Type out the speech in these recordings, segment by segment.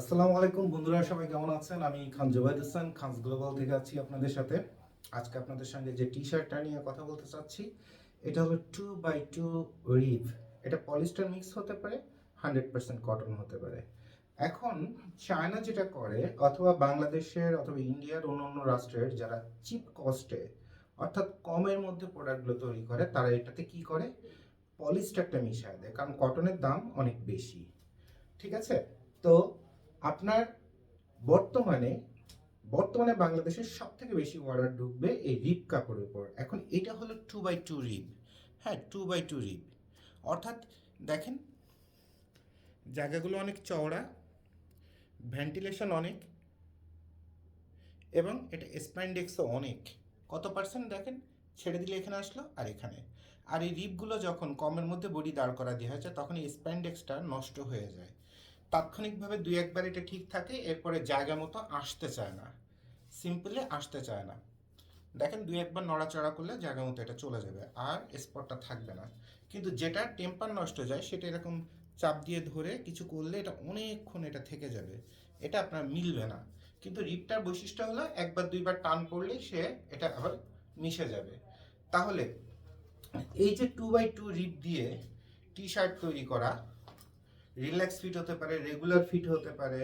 আসসালামু আলাইকুম বন্ধুরা, সবাই কেমন আছেন? আমি খান জুবাইদ হোসেন, খানস গ্লোবাল থেকে আছি আপনাদের সাথে। আজকে আপনাদের সঙ্গে যে টি শার্টটা নিয়ে কথা বলতে চাচ্ছি, এটা হলো টু বাই টু রিভ। এটা পলিস্টার মিক্স হতে পারে, হান্ড্রেড পার্সেন্ট কটন হতে পারে। এখন চায়না যেটা করে, অথবা বাংলাদেশের অথবা ইন্ডিয়ার অন্য অন্য রাষ্ট্রের যারা চিপ কস্টে, অর্থাৎ কমের মধ্যে প্রোডাক্টগুলো তৈরি করে, তারা এটাতে কি করে? পলিস্টারটা মিশায় দেয়, কারণ কটনের দাম অনেক বেশি। ঠিক আছে? তো আপনার বর্তমানে বর্তমানে বাংলাদেশের সব থেকে বেশি অর্ডার ঢুকবে এই রিপ কাপড়ের উপর। এখন এটা হলো টু বাই টু রিপ। হ্যাঁ টু বাই টু রিপ। অর্থাৎ দেখেন, জায়গাগুলো অনেক চওড়া ভেন্টিলেশন অনেক, এবং এটা স্প্যান্ডেক্সও অনেক। কত পার্সেন্ট দেখেন? ছেড়ে দিলে এখানে আসলো আর এখানে। আর এই রিপগুলো যখন কমের মধ্যে বডি দাঁড় করা দেওয়া হয়েছে, তখন এই স্প্যান্ডেক্সটা নষ্ট হয়ে যায়। তাৎক্ষণিকভাবে দুই একবার এটা ঠিক থাকে, এরপরে জায়গা মতো আসতে চায় না। সিম্পলি আসতে চায় না। দেখেন দুই একবার নড়াচড়া করলে জায়গা মতো এটা চলে যাবে, আর স্পটটা থাকবে না। কিন্তু যেটা টেম্পার নষ্ট যায়, সেটা এরকম চাপ দিয়ে ধরে কিছু করলে এটা অনেকক্ষণ এটা থেকে যাবে। এটা আপনার মিলবে না। কিন্তু রিপটার বৈশিষ্ট্য হলো একবার দুইবার টান পড়লেই সে এটা আবার মিশে যাবে। তাহলে এই যে টু বাই টু রিপ দিয়ে টি শার্ট তৈরি করা রিল্যাক্স ফিট হতে পারে, রেগুলার ফিট হতে পারে,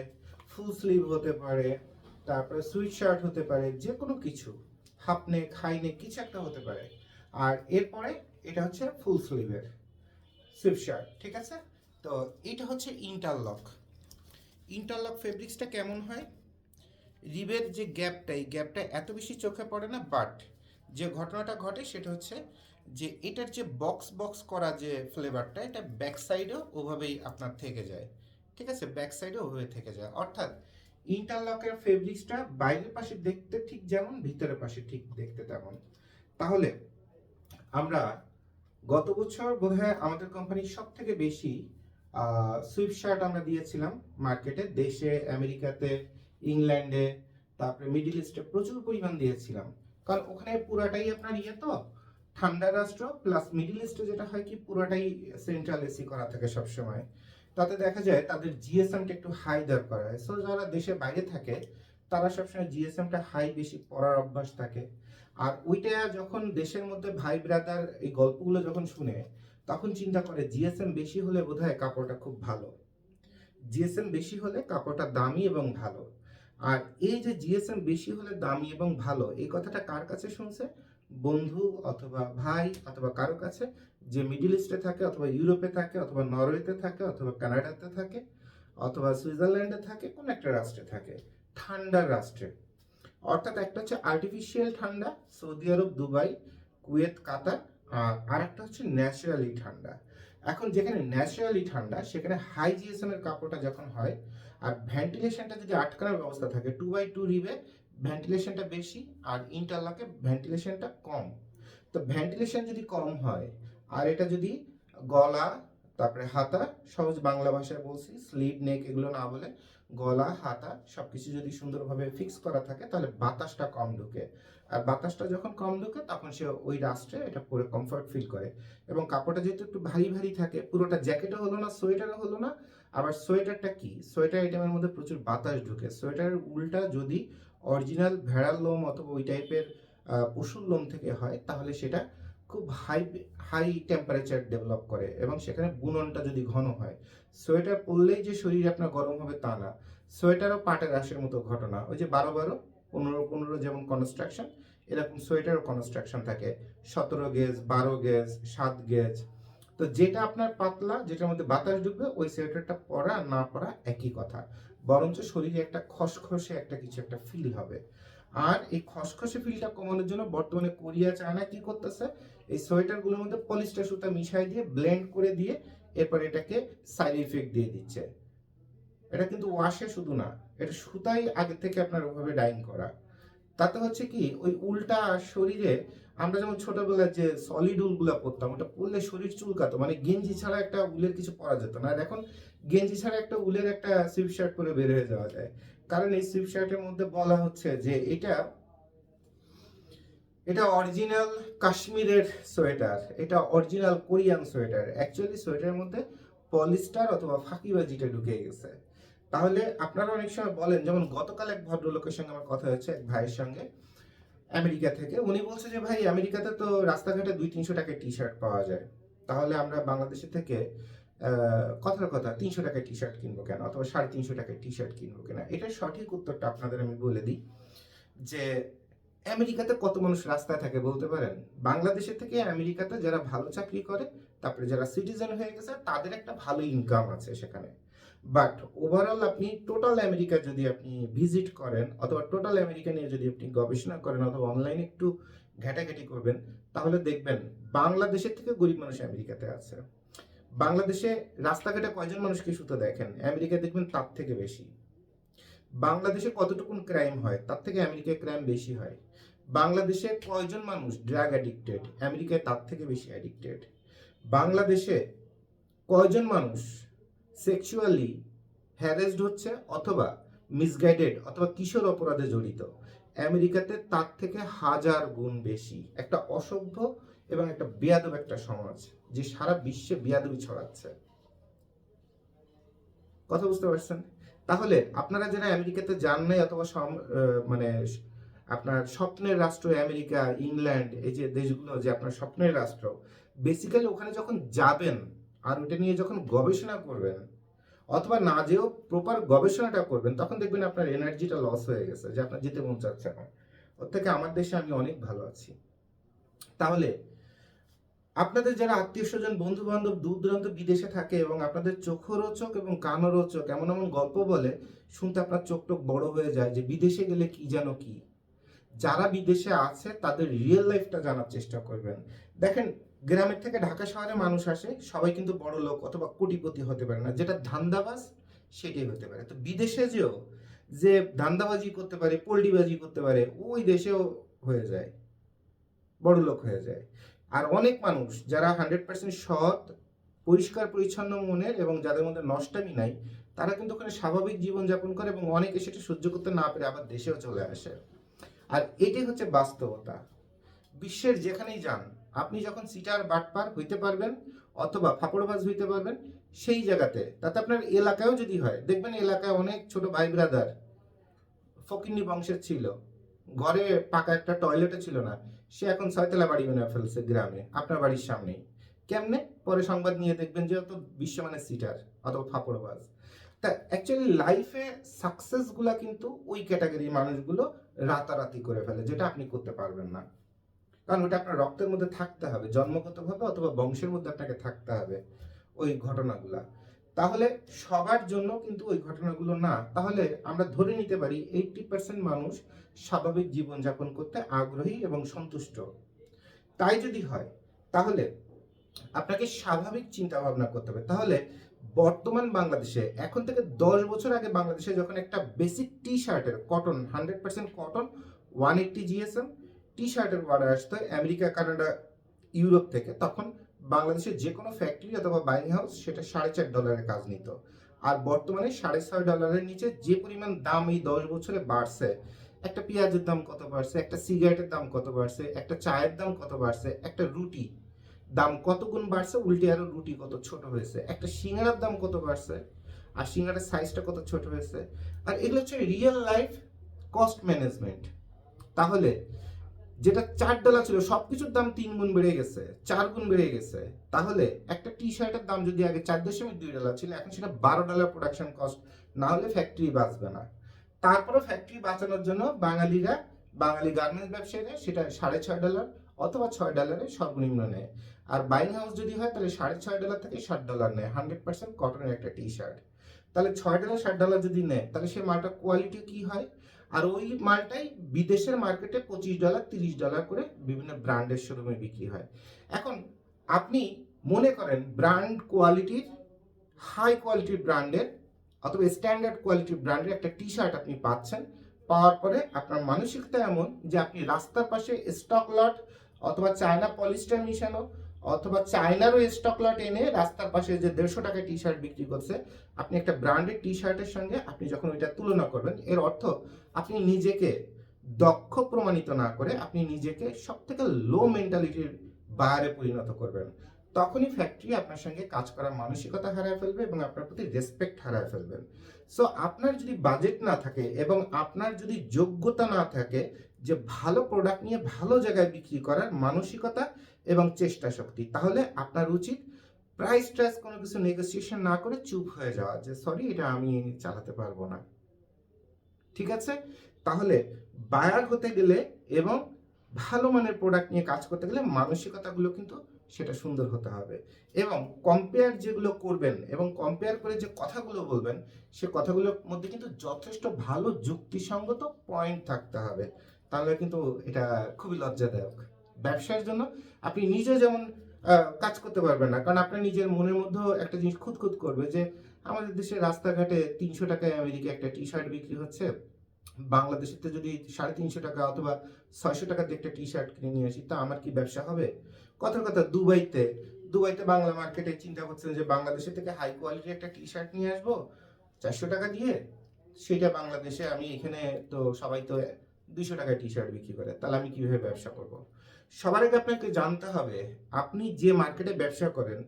ফুল স্লিভ হতে পারে, তারপরে সুইট শার্ট হতে পারে যে কোনো কিছু, হাফ নেক, হাই নেক, কিছু একটা হতে পারে। আর এরপরে এটা হচ্ছে ফুল স্লিভের সুইফট শার্ট, ঠিক আছে? তো এটা হচ্ছে ইন্টারলক। ইন্টারলক ফেব্রিক্সটা কেমন হয়? রিবের যে গ্যাপটা, এই গ্যাপটা এত বেশি চোখে পড়ে না, বাট যে ঘটনাটা ঘটে সেটা হচ্ছে যে এটার যে বক্স বক্স করা যে ফ্লেভারটা এটা ব্যাক সাইডেও ওভাবেই আপনার থেকে যায়। ঠিক আছে? ব্যাক সাইডেও ওভাবে থেকে যায়। অর্থাৎ ইন্টারলকের ফেব্রিক্সটা বাইরের পাশে দেখতে ঠিক যেমন, ভিতরের পাশে ঠিক দেখতে তেমন। তাহলে আমরা গত বছর বোধহয় আমাদের কোম্পানির সব থেকে বেশি সুইফট শার্ট আমরা দিয়েছিলাম মার্কেটে দেশে, আমেরিকাতে ইংল্যান্ডে তারপরে মিডিল ইস্টে প্রচুর পরিমাণ দিয়েছিলাম। কারণ ওখানে পুরাটাই আপনার ইয়ে তো ঠান্ডা রাষ্ট্র প্লাস মিডিল ইস্টে যেটা হয় কি পুরোটাই সেন্ট্রাল এসি করা থাকে সবসময়। তাতে দেখা যায় তাদের জিএসএমটা একটু হাই দর করা হয়। সো যারা দেশে বাইরে থাকে, তারা সবসময় জিএসএমটা হাই বেশি পড়ার অভ্যাস থাকে। আর ওইটা যখন দেশের মধ্যে ভাই ব্রাদার এই গল্পগুলো যখন শুনে, তখন চিন্তা করে জিএসএম বেশি হলে বোধহয় কাপড়টা খুব ভালো। জিএসএম বেশি হলে কাপড়টা দামি এবং ভালো। আর এই যে জিএসএম বেশি হলে দামি এবং ভালো, এই কথাটা কার কাছে শুনছে? বন্ধু অথবা ভাই অথবা কারও কাছে যে মিডিল ইস্টে থাকে অথবা ইউরোপে থাকে অথবা নরওয়েতে থাকে অথবা কানাডাতে থাকে অথবা সুইজারল্যান্ডে থাকে, কোন একটা রাষ্ট্রে থাকে ঠান্ডার রাষ্ট্রে। অর্থাৎ একটা হচ্ছে আর্টিফিশিয়াল ঠান্ডা, Saudi Arab, Dubai, Kuwait, Qatar, আর একটা হচ্ছে ন্যাচারালি ঠান্ডা। এখন যেখানে ন্যাচারালি ঠান্ডা, সেখানে হাই জিএসএম এর কাপড়টা যখন হয়, আর ভেন্টিলেশনটা যদি আটকানোর ব্যবস্থা থাকে টু বাই টু রিবে ভেন্টিলেশনটা বেশি আর ইন্টারলকে ভেন্টিলেশনটা কম। তো ভেন্টিলেশন যদি কম হয়, আর এটা যদি গলা, তারপরে হাতা, সহজ বাংলা ভাষায় বলছি স্লিভ নেক এগুলো না বলে, গলা, হাতা, সবকিছু যদি সুন্দরভাবে ফিক্স করা থাকে, তাহলে বাতাসটা কম ঢুকে। আর বাতাসটা যখন কম ঢুকে, তখন সে ওই রাষ্ট্রে এটা পরে কমফর্ট ফিল করে। এবং কাপড়টা যেহেতু একটু ভারী ভারী থাকে, পুরোটা জ্যাকেটও হলো না, সোয়েটারও হলো না, আবার সোয়েটারটা কি? সোয়েটার আইটেমের মধ্যে প্রচুর বাতাস ঢুকে। সোয়েটারের উল্টা যদি অরিজিনাল ভেড়ার লোম অথবা ওই টাইপের পশুর লোম থেকে হয়, তাহলে সেটা খুব হাই হাই টেম্পারেচার ডেভেলপ করে এবং সেখানে বুননটা যদি ঘন হয়। সোয়েটার পরলেই যে শরীর আপনার গরম হবে তা না। সোয়েটারও পাটের রাশের মতো ঘটনা। ওই যে বারো বারো, পনেরো পনেরো যেমন কনস্ট্রাকশন এরকম সোয়েটারও কনস্ট্রাকশন থাকে। সতেরো গেজ, বারো গেজ, সাত গেজ। তো যেটা আপনার পাতলা, যেটার মধ্যে বাতাস ঢুকবে, ওই সোয়েটারটা পরা না পরা একই কথা। বরঞ্চ শরীরে একটা খসখসে একটা কিছু একটা ফিল হবে। আর এই খসখসে ফিলটা কমানোর জন্য বর্তমানে কোরিয়া, চায়না কি করতেছে? এই সোয়েটারগুলোর মধ্যে পলিস্টার সুতা মিশাই দিয়ে ব্লেন্ড করে দিয়ে, এরপর এটাকে সাইড ইফেক্ট দিয়ে দিচ্ছে। এটা কিন্তু ওয়াশে শুধু না, এটা সুতাই আগে থেকে আপনার ওভাবে ডাইং করা। তাতে হচ্ছে কি, ওই উল্টা শরীরে আমরা যেমন ছোটবেলায় যে সলিড উলগুলো পরতাম, ওটা পরলে শরীর চুলকাতো মানে গেঞ্জি ছাড়া একটা উলের কিছু পরা যেত না। আর এখন গেঞ্জি ছাড়া একটা উলের একটা সুইফট শার্ট পরে বের হয়ে যাওয়া যায়। কারণ এই সুইফট শার্টের মধ্যে বলা হচ্ছে যে এটা এটা অরিজিনাল কাশ্মীরের সোয়েটার, এটা অরিজিনাল কোরিয়ান সোয়েটার। অ্যাকচুয়ালি সোয়েটারের মধ্যে পলিস্টার অথবা ফাঁকিবাজিটা ঢুকে গেছে। তাহলে আপনারা অনেক সময় বলেন, যেমন গতকাল এক ভদ্রলোকের সঙ্গে আমার কথা হয়েছে, এক ভাইয়ের সঙ্গে আমেরিকা থেকে। উনি বলছে যে, ভাই, আমেরিকাতে তো রাস্তাঘাটে দুই তিনশো টাকায় টি শার্ট পাওয়া যায়। তাহলে আমরা বাংলাদেশে থেকে কথার কথা তিনশো টাকায় টি শার্ট কিনবো কেন? অথবা সাড়ে তিনশো টাকায় টি শার্ট কিনবো কেন? এটার সঠিক উত্তরটা আপনাদের আমি বলে দিই যে, আমেরিকাতে কত মানুষ রাস্তায় থাকে বলতে পারেন? বাংলাদেশের থেকে আমেরিকাতে যারা ভালো চাকরি করে, তারপরে যারা সিটিজেন হয়ে গেছে, তাদের একটা ভালো ইনকাম আছে সেখানে। বাট ওভারঅল আপনি টোটাল আমেরিকা যদি আপনি ভিজিট করেন, অথবা টোটাল আমেরিকা নিয়ে যদি আপনি গবেষণা করেন, অথবা অনলাইনে একটু ঘাটাঘাটি করবেন, তাহলে দেখবেন বাংলাদেশের থেকে গরিব মানুষ আমেরিকাতে আছে। বাংলাদেশে রাস্তাঘাটে কয়জন মানুষকে শুতে দেখেন? আমেরিকা দেখবেন তার থেকে বেশি। বাংলাদেশে কতটুকু ক্রাইম হয়? তার থেকে আমেরিকায় ক্রাইম বেশি হয়। বাংলাদেশে কয়জন মানুষ ড্রাগ অ্যাডিক্টেড আমেরিকায় তার থেকে বেশি অ্যাডিক্টেড বাংলাদেশে কয়জন মানুষ সেক্সুয়ালি হ্যারেসড হচ্ছে অথবা মিসগাইডেড অথবা কিশোর অপরাধে জড়িত? আমেরিকাতে তার থেকে হাজার গুণ বেশি। একটা অসভ্য এবং একটা বেয়াদব একটা সমাজ যে সারা বিশ্বে বেয়াদবি ছড়াচ্ছে। কথা বুঝতে পারছেন? তাহলে আপনারা যারা আমেরিকাতে যান নাই অথবা মানে আপনার স্বপ্নের রাষ্ট্র আমেরিকা, ইংল্যান্ড, এই যে দেশগুলো যে আপনার স্বপ্নের রাষ্ট্র বেসিক্যালি ওখানে যখন যাবেন আর ওটা নিয়ে যখন গবেষণা করবেন অথবা না যেও প্রপার গবেষণাটা করবেন, তখন দেখবেন আপনার এনার্জিটা লস হয়ে গেছে, যে আপনার যেতে মন চাচ্ছে না। ওর থেকে আমার দেশে আমি অনেক ভালো আছি। তাহলে আপনাদের যারা আত্মীয় স্বজন বন্ধু বান্ধব দূর দূরান্ত বিদেশে থাকে এবং আপনাদের চোখরোচক এবং কানরোচক এমন এমন গল্প বলে, শুনতে আপনার চোখ টোক বড় হয়ে যায় যে বিদেশে গেলে কি যেন কি। যারা বিদেশে আছে, তাদের রিয়েল লাইফটা জানার চেষ্টা করবেন। দেখেন, গ্রামের থেকে ঢাকা শহরে মানুষ আসে, সবাই কিন্তু বড় লোক অথবা কোটিপতি হতে পারে না। যেটা ধান্দাবাজ, সেটাই হতে পারে। তো বিদেশে যেও, যে ধান্দাবাজি করতে পারে, পোল্ট্রিবাজি করতে পারে, ওই দেশেও হয়ে যায়। বড় লোক হয়ে যায়। আর অনেক মানুষ যারা হান্ড্রেড পার্সেন্ট সৎ, পরিষ্কার, পরিচ্ছন্ন মনের এবং যাদের মধ্যে নষ্টামি নাই, তারা কিন্তু ওখানে স্বাভাবিক জীবনযাপন করে এবং অনেকে সেটা সহ্য করতে না পেরে আবার দেশেও চলে আসে। আর এটাই হচ্ছে বাস্তবতা। বিশ্বের যেখানেই যান, আপনি যখন সিটার বাটপার হইতে পারবেন অথবা ফাপড়বাজ হইতে পারবেন, সেই জায়গাতে। তাতে আপনার এলাকায়ও যদি হয়, দেখবেন এলাকায় অনেক ছোট ভাই ব্রাদার ফকিন্নি বংশের ছিল। ঘরে পাকা একটা টয়লেটও ছিল না। সে এখন ছয়তলা বাড়ি বানিয়ে ফেলছে গ্রামে, আপনার বাড়ির সামনেই। কেমনে? পরে সংবাদ নিয়ে দেখবেন যে অত বিশ্বমানের সিটার অথবা ফাপড়বাজ। তা অ্যাকচুয়ালি লাইফে সাকসেসগুলা কিন্তু ওই ক্যাটাগরির মানুষগুলো রাতারাতি করে ফেলে, যেটা আপনি করতে পারবেন না। কারণ ওটা আপনার রক্তের মধ্যে থাকতে হবে, জন্মগতভাবে অথবা বংশের মধ্যে আপনাকে থাকতে হবে ওই ঘটনাগুলা। তাহলে সবার জন্য কিন্তু ওই ঘটনাগুলো না। তাহলে আমরা ধরে নিতে পারি এইটটি পার্সেন্ট মানুষ স্বাভাবিক জীবনযাপন করতে আগ্রহী এবং সন্তুষ্ট। তাই যদি হয়, তাহলে আপনাকে স্বাভাবিক চিন্তা ভাবনা করতে হবে। তাহলে বর্তমান বাংলাদেশে, এখন থেকে দশ বছর আগে বাংলাদেশে যখন একটা বেসিক টি শার্টের cotton hundred percent cotton one eighty GSM T শার্টের অর্ডার আসতো আমেরিকা কানাডা ইউরোপ থেকে। তখন বাংলাদেশের যে কোনো ফ্যাক্টরি অথবা বাইং হাউস সেটা সাড়ে চার ডলারের কাজ নিত। আর বর্তমানে সাড়ে ছয় ডলারের নিচে যে পরিমাণ দাম এই দশ বছরে বাড়ছে, একটা পেঁয়াজের দাম কত বাড়ছে, একটা সিগারেটের দাম কত বাড়ছে, একটা চায়ের দাম কত বাড়ছে, একটা রুটি দাম কত গুণ বাড়ছে, উল্টে আরও রুটি কত ছোট হয়েছে, একটা সিঙ্গারার দাম কত বাড়ছে, আর সিঙ্গারার সাইজটা কত ছোট হয়েছে। আর এগুলো হচ্ছে রিয়েল লাইফ কস্ট ম্যানেজমেন্ট তাহলে যেটা চার ডলার ছিল সব কিছুর দাম তিন গুণ বেড়ে গেছে, চার গুণ বেড়ে গেছে। তাহলে একটা টি শার্টের দাম যদি আগে চার দশমিক দুই ডলার ছিল, এখন সেটা বারো ডলার প্রোডাকশন কস্ট না হলে ফ্যাক্টরি বাঁচবে না। তারপরে ফ্যাক্টরি বাঁচানোর জন্য বাঙালিরা, বাঙালি গার্মেন্টস ব্যবসায়ীরা সেটা সাড়ে ছয় ডলার অথবা ছয় ডলারে সর্বনিম্ন নেয়। আর বাইং হাউস যদি হয়, তাহলে সাড়ে ছয় ডলার থেকে ষাট ডলার নেয় হান্ড্রেড পার্সেন্ট কটনের একটা টি শার্ট তাহলে ছয় ডলার ষাট ডলার যদি নেয়, তাহলে সেই মালটার কোয়ালিটি কি হয়? আর ওই মালটাই বিদেশের মার্কেটে পঁচিশ ডলার, তিরিশ ডলার করে বিভিন্ন ব্র্যান্ডের শোরুমে বিক্রি হয়। এখন আপনি মনে করেন ব্র্যান্ড কোয়ালিটির, হাই কোয়ালিটির ব্র্যান্ডের অথবা স্ট্যান্ডার্ড কোয়ালিটির ব্র্যান্ডের একটা টি শার্ট আপনি পাচ্ছেন, পাওয়ার পরে আপনার মানসিকতা এমন যে আপনি রাস্তার পাশে স্টক লট অথবা চায়না পলিস্টার মিশানো অথবা চায়নারও স্টক লট এনে রাস্তার পাশে যে দেড়শো টাকা টি শার্ট বিক্রি করছে, আপনি একটা ব্র্যান্ডেড টি শার্টের সঙ্গে আপনি যখন ওইটা তুলনা করবেন, এর অর্থ আপনি নিজেকে দক্ষ প্রমাণিত না করে আপনি নিজেকে সব থেকে লো মেন্টালিটির বায়ারে পরিণত করবেন। তখনই ফ্যাক্টরি আপনার সঙ্গে কাজ করার মানসিকতা হারায় ফেলবে এবং আপনার প্রতি রেসপেক্ট হারায় ফেলবেন। সো আপনার যদি বাজেট না থাকে এবং আপনার যদি যোগ্যতা না থাকে যে ভালো প্রোডাক্ট নিয়ে ভালো জায়গায় বিক্রি করার মানসিকতা এবং চেষ্টা শক্তি। তাহলে আপনার উচিত প্রাইস ট্রাইস কোনো কিছু নেগোসিয়েশন না করে চুপ হয়ে যাওয়া যে সরি এটা আমি চালাতে পারব না। ঠিক আছে? তাহলে বায়ার হতে গেলে এবং ভালো মানের প্রোডাক্ট নিয়ে কাজ করতে গেলে মানসিকতাগুলো কিন্তু সেটা সুন্দর হতে হবে। এবং কম্পেয়ার যেগুলো করবেন এবং কম্পেয়ার করে যে কথাগুলো বলবেন, সে কথাগুলোর মধ্যে কিন্তু যথেষ্ট ভালো যুক্তিসঙ্গত পয়েন্ট থাকতে হবে। তাহলে কিন্তু এটা খুবই লজ্জাদায়ক। ব্যবসার জন্য আপনি নিজে যেমন কাজ করতে পারবেন না। কারণ আপনার নিজের মনের মধ্যেও একটা জিনিস খুঁতখুত করবে যে, আমাদের দেশে রাস্তাঘাটে তিনশো টাকায় আমেরিকা একটা টি শার্ট বিক্রি হচ্ছে। বাংলাদেশেতে যদি সাড়ে তিনশো টাকা অথবা ছয়শো টাকা একটা টি শার্ট কিনে নিয়ে আসি, তা আমার কি ব্যবসা হবে? কথার কথা, দুবাইতে দুবাইতে বাংলা মার্কেটে চিন্তা করছেন যে, বাংলাদেশের থেকে হাই কোয়ালিটির একটা টি শার্ট নিয়ে আসব, চারশো টাকা দিয়ে? সেটা বাংলাদেশে আমি এখানে তো সবাই তো দুইশো টাকায় টি শার্ট বিক্রি করে। তাহলে আমি কীভাবে ব্যবসা করব? সবার আগে আপনাকে জানতে হবে, আপনি যে মার্কেটে ব্যবসা করেন,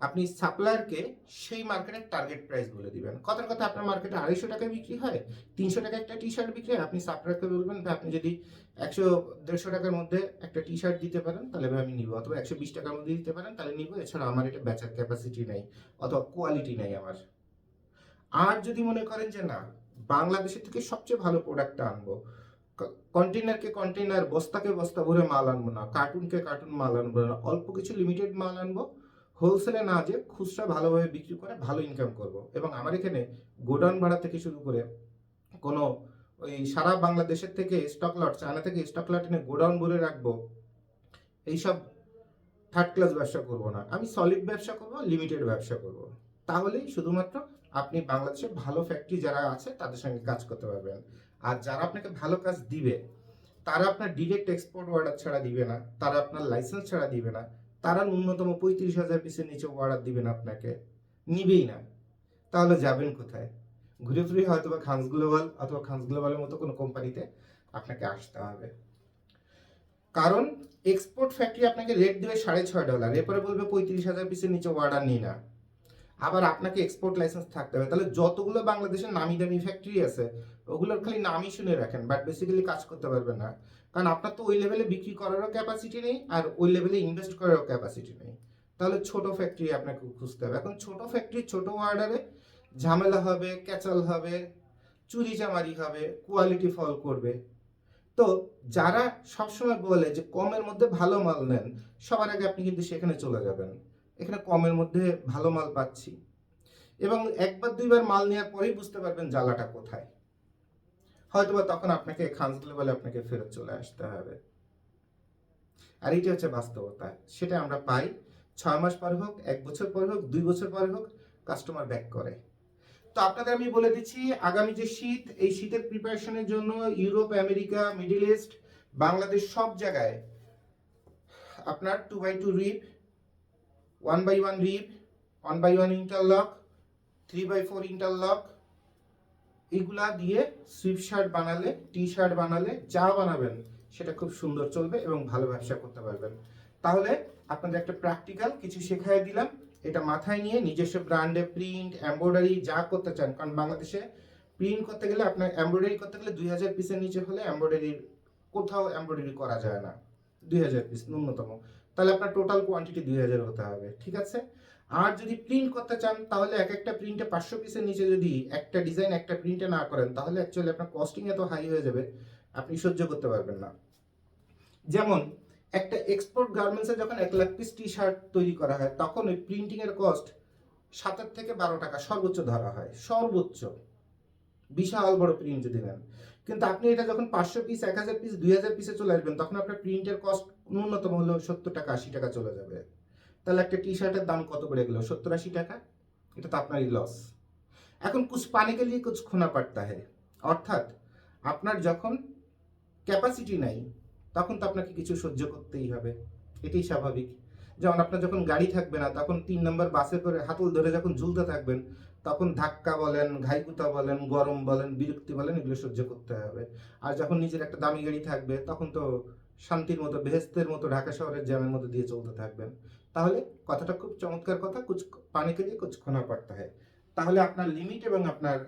আপনি সাপ্লায়ারকে সেই মার্কেটের টার্গেট প্রাইস বলে দিবেন। কথার কথা আপনার মার্কেটে আড়াইশো টাকায় বিক্রি হয়, তিনশো টাকা একটা টি শার্ট বিক্রি হয়, আপনি সাপ্লায়ারকে বলবেন, ভাই, আপনি যদি একশো, দেড়শো টাকার মধ্যে একটা টি শার্ট দিতে পারেন, তাহলে আমি নিব। অথবা একশো বিশ টাকার মধ্যে দিতে পারেন, তাহলে নিব। এছাড়া আমার এটা বেচার ক্যাপাসিটি নেই, অথবা কোয়ালিটি নেই আমার। আর যদি মনে করেন যে না, বাংলাদেশের থেকে সবচেয়ে ভালো প্রোডাক্টটা আনব কন্টেনারকে কন্টেনার বস্তাকে বস্তা ভরে মাল আনব না কার্টুনকে কার্টুন মাল আনব না, অল্প কিছু লিমিটেড মাল আনব হোলসেলে না যে খুচরা ভালোভাবে বিক্রি করে ভালো ইনকাম করব। এবং আমার এখানে গোডাউন ভাড়া থেকে শুরু করে কোনো ওই সারা বাংলাদেশের থেকে স্টক লট চায়না থেকে স্টক লট এনে গোডাউন ভরে রাখব, এইসব থার্ড ক্লাস ব্যবসা করব না। আমি সলিড ব্যবসা করব লিমিটেড ব্যবসা করব। তাহলেই শুধুমাত্র আপনি বাংলাদেশের ভালো ফ্যাক্টরি যারা আছে, তাদের সঙ্গে কাজ করতে পারবেন। আর যারা আপনাকে ভালো কাজ দিবে, তারা আপনার ডিরেক্ট এক্সপোর্ট অর্ডার ছাড়া দিবে না, তারা আপনার লাইসেন্স ছাড়া দিবে না, তারা ন্যূনতম পঁয়ত্রিশ হাজার পিসের নিচে অর্ডার দিবে না আপনাকে, নিবেই না। তাহলে যাবেন কোথায়? ঘুরে ফিরে হয়তো বা খানস গ্লোবাল অথবা খানস গ্লোবালের মতো কোনো কোম্পানিতে আপনাকে আসতে হবে। কারণ এক্সপোর্ট ফ্যাক্টরি আপনাকে রেট দেবে সাড়ে ছয় ডলার এরপরে বলবে পঁয়ত্রিশ হাজার পিসের নিচে অর্ডার নিই না। আবার আপনাকে এক্সপোর্ট লাইসেন্স থাকতে হবে। তাহলে যতগুলো বাংলাদেশের নামি দামি ফ্যাক্টরি আছে, ওগুলোর খালি নামই শুনে রাখেন বাট বেসিক্যালি কাজ করতে পারবেন না। কারণ আপনার তো ওই লেভেলে বিক্রি করারও ক্যাপাসিটি নেই, আর ওই লেভেলে ইনভেস্ট করারও ক্যাপাসিটি নেই। তাহলে ছোট ফ্যাক্টরি আপনাকে খুঁজতে হবে। এখন ছোট ফ্যাক্টরি ছোট অর্ডারে ঝামেলা হবে, ক্যাচাল হবে, চুরি চামারি হবে কোয়ালিটি ফল করবে। তো যারা সবসময় বলে যে কমের মধ্যে ভালো মাল নেন, সবার আগে আপনি কিন্তু সেখানে চলে যাবেন। এখানে কমের মধ্যে ভালো মাল পাচ্ছি। এবং একবার দুইবার মাল নেওয়ার পরেই বুঝতে পারবেন জ্বালাটা কোথায়। হয়তোবা তখন আপনাকে খানসগুলো বলে আপনাকে ফেরত চলে আসতে হবে। আর এইটা হচ্ছে বাস্তবতা। সেটা আমরা পাই। ছয় মাস পর হোক, এক বছর পর হোক, দুই বছর পর হোক কাস্টমার ব্যাক করে। তো আপনাদের আমি বলে দিচ্ছি, আগামী যে শীত, এই শীতের প্রিপারেশনের জন্য Europe, America, Middle East, Bangladesh সব জায়গায় আপনার two by two rib one by one rib one by one interlock three by four interlock এগুলা দিয়ে সুইপ শার্ট বানালে টি শার্ট বানালে যা বানাবেন সেটা খুব সুন্দর চলবে এবং ভালো ব্যবসা করতে পারবেন। তাহলে আপনাদের একটা প্র্যাকটিক্যাল কিছু শেখাই দিলাম। এটা মাথায় নিয়ে নিজস্ব ব্র্যান্ডে প্রিন্ট এমব্রয়ডারি যা করতে চান, কারণ বাংলাদেশে প্রিন্ট করতে গেলে আপনার এমব্রয়ডারি করতে গেলে দুই হাজার পিসের নিচে হলে এমব্রয়ডারি কোথাও এমব্রয়ডারি করা যায় না। দুই হাজার পিস ন্যূনতম। তাহলে আপনার টোটাল কোয়ান্টিটি দুই হাজার হতে হবে, ঠিক আছে? আর যদি প্রিন্ট করতে চান, তাহলে এক একটা প্রিন্টে পাঁচশো পিসের নিচে যদি একটা ডিজাইন একটা প্রিন্টে না করেন, তাহলে অ্যাকচুয়ালি আপনার কস্টিং এত হাই হয়ে যাবে, আপনি সহ্য করতে পারবেন না। যেমন, একটা এক্সপোর্ট গার্মেন্টসে যখন এক লাখ পিস টি শার্ট তৈরি করা হয়, তখন ওই প্রিন্টিংয়ের কস্ট সাতের থেকে বারো টাকা সর্বোচ্চ ধরা হয়, সর্বোচ্চ। বিশাল বড় প্রিন্ট যদি নেন। কিন্তু আপনি এটা যখন পাঁচশো পিস এক হাজার পিস দুই হাজার পিসে চলে আসবেন, তখন আপনার প্রিন্টের কস্ট ন্যূনতম হলো সত্তর টাকা আশি টাকা চলে যাবে। তাহলে একটা টি শার্টের দাম কত বেড়ে গেল? সত্তর আশি টাকা? এটা তো আপনারই লস এখন কুছ পানে লিয়ে কুছ খোনা পড়তা है অর্থাৎ আপনার যখন ক্যাপাসিটি নাই, তখন তো আপনাকে কিছু সহ্য করতেই হবে। এটাই স্বাভাবিক। যেমন আপনার যখন গাড়ি থাকবে না, তখন তিন নম্বর বাসে করে হাতল ধরে যখন ঝুলতে থাকবেন, তখন ধাক্কা বলেন, ঘাইকুতা বলেন, গরম বলেন, বিরক্তি বলেন, এগুলো সহ্য করতে হবে। আর যখন নিজের একটা দামি গাড়ি থাকবে, তখন তো শান্তির মতো, বেহেস্তের মতো ঢাকা শহরের জ্যামের মতো দিয়ে চলতে থাকবেন। তাহলে কথাটা খুব চমৎকার কথা কুচ পানিকে দিয়ে কুচ খোনা পড়তে হয়। তাহলে আপনার লিমিট এবং আপনার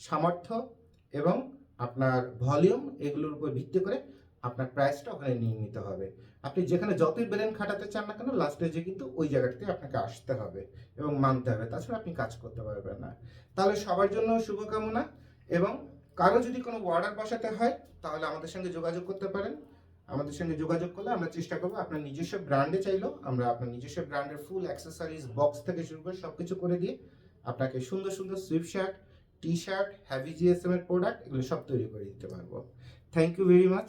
সামর্থ্য এবং আপনার ভলিউম এগুলোর উপর ভিত্তি করে আপনার প্রাইসটা ওখানে নিয়ে নিতে হবে। আপনি যেখানে যতই ব্রেন খাটাতে চান না কেন লাস্টে যে কিন্তু ওই জায়গাটাতে আপনাকে আসতে হবে এবং মানতে হবে। তাছাড়া আপনি কাজ করতে পারবেন না। তাহলে সবার জন্য শুভকামনা এবং কারও যদি কোনো অর্ডার বসাতে হয়, তাহলে আমাদের সঙ্গে যোগাযোগ করতে পারেন। আমাদের সঙ্গে যোগাযোগ করলে আমরা চেষ্টা করব আপনার নিজস্ব ব্র্যান্ডে চাইলেও আমরা আপনার নিজস্ব ব্র্যান্ডের ফুল অ্যাক্সেসরিজ বক্স থেকে শুরু করে সব কিছু করে দিয়ে আপনাকে সুন্দর সুন্দর sweatshirt T shirt heavy GSM এর প্রোডাক্ট এগুলো সব তৈরি করে দিতে পারব। Thank you very much